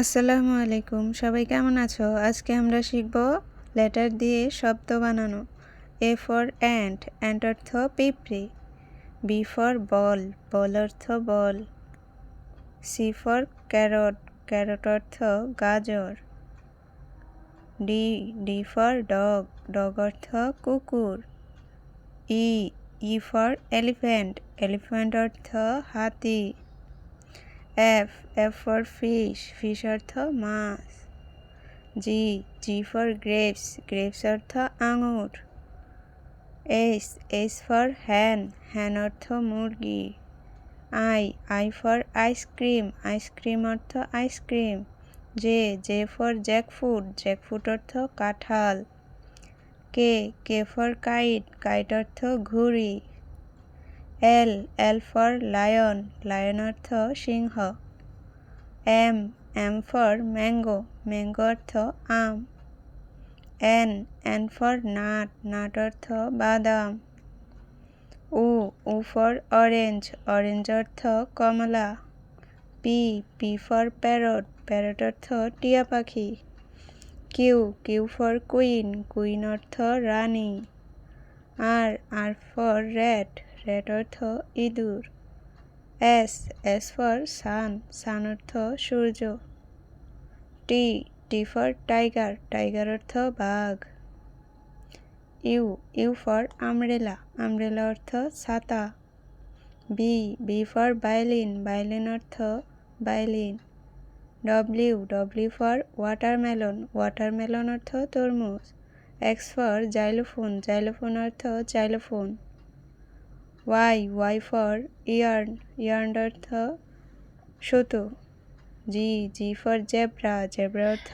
আসসালামু আলাইকুম। সবাই কেমন আছো? আজকে আমরা শিখব লেটার দিয়ে শব্দ বানানো। এ ফর অ্যান্ট অ্যান্ট অর্থ পিঁপড়ে। বি ফর বল বল অর্থ ball. C for carrot carrot অর্থ গাজর। D D for dog dog অর্থ কুকুর। E E for elephant elephant অর্থ হাতি। F F for fish fish অর্থ মাছ। G G for grapes grapes অর্থ আঙুর। H H for hen hen অর্থ মুরগি। I I for ice cream ice cream অর্থ ice cream J J for jackfruit jackfruit অর্থ কাঁঠাল। K K for kite kite অর্থ ঘুড়ি। L L for lion lion অর্থ সিংহ। M M for mango mango অর্থ আম। N N for nut nut অর্থ বাদাম। O O for orange orange অর্থ কমলা। P P for parrot parrot অর্থ টিয়া পাখি। Q Q for queen queen অর্থ রানী R R for rat rat অর্থ ইঁদুর। S S for sun sun অর্থ সূর্য। T T for tiger tiger অর্থ বাঘ। U U for umbrella umbrella অর্থ ছাতা। V V for violin violin অর্থ violin W W for watermelon watermelon অর্থ তরমুজ। এক্স ফর জাইলোফোন জাইলোফোন অর্থ xylophone. Y Y for yarn yarn অর্থ সুতো Z Z for zebra zebra অর্থ